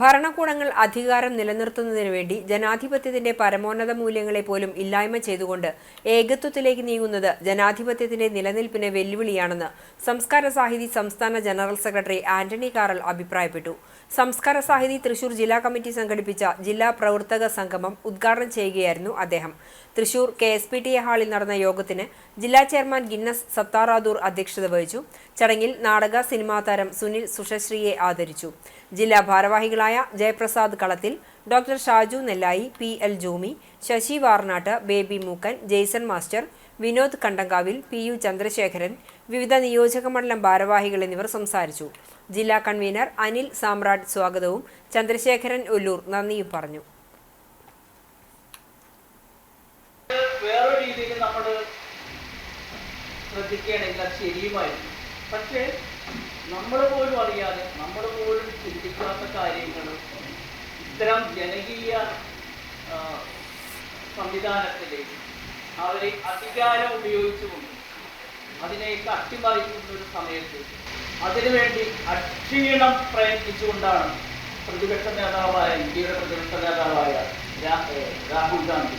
ഭരണകൂടങ്ങൾ അധികാരം നിലനിർത്തുന്നതിനു വേണ്ടി ജനാധിപത്യത്തിന്റെ പരമോന്നത മൂല്യങ്ങളെ പോലും ഇല്ലായ്മ ചെയ്തുകൊണ്ട് ഏകത്വത്തിലേക്ക് നീങ്ങുന്നത് ജനാധിപത്യത്തിന്റെ നിലനിൽപ്പിന് വെല്ലുവിളിയാണെന്ന് സംസ്കാര സാഹിതി സംസ്ഥാന ജനറൽ സെക്രട്ടറി ആന്റണി കാറൽ അഭിപ്രായപ്പെട്ടു. സംസ്കാര സാഹിതി തൃശൂർ ജില്ലാ കമ്മിറ്റി സംഘടിപ്പിച്ച ജില്ലാ പ്രവർത്തക സംഗമം ഉദ്ഘാടനം ചെയ്യുകയായിരുന്നു അദ്ദേഹം. Thrissur K S P T A ഹാളിൽ നടന്ന യോഗത്തിന് ജില്ലാ ചെയർമാൻ ഗിന്നസ് സത്താറാദൂർ അധ്യക്ഷത വഹിച്ചു. ചടങ്ങിൽ നാടക സിനിമാ താരം സുനിൽ സുഷശ്രീയെ ആദരിച്ചു. ജില്ലാ ഭാരവാഹികളായ Jayaprasad Kalathil doctor Shaju Nellayi P. L. Jomi Sasi Varnattu Baby Mookkan Jaison master Vinod Kandankavil P. U. Chandrasekharan വിവിധ നിയോജക മണ്ഡലം ഭാരവാഹികൾ എന്നിവർ സംസാരിച്ചു. ജില്ലാ കൺവീനർ അനിൽ സാമ്രാട്ട് സ്വാഗതവും ചന്ദ്രശേഖരൻ ഒല്ലൂർ നന്ദിയും പറഞ്ഞു. വേറെ രീതിയിൽ നമ്മൾ ശ്രദ്ധിക്കുകയാണെങ്കിൽ അത് ശരിയുമായിരിക്കും. പക്ഷേ നമ്മൾ പോലും അറിയാതെ നമ്മൾ പോലും ചിന്തിക്കാത്ത കാര്യങ്ങൾ ഇത്തരം ജനകീയ സംവിധാനത്തിലേക്ക് അവരെ അധികാരം ഉപയോഗിച്ചുകൊണ്ട് അതിനെയൊക്കെ അട്ടിമറിക്കുന്ന ഒരു സമയത്ത് അതിനുവേണ്ടി അക്ഷീണം പ്രയത്നിച്ചുകൊണ്ടാണ് പ്രതിപക്ഷ നേതാവായ ഇന്ത്യയുടെ പ്രതിപക്ഷ നേതാവായ രാഹുൽ ഗാന്ധി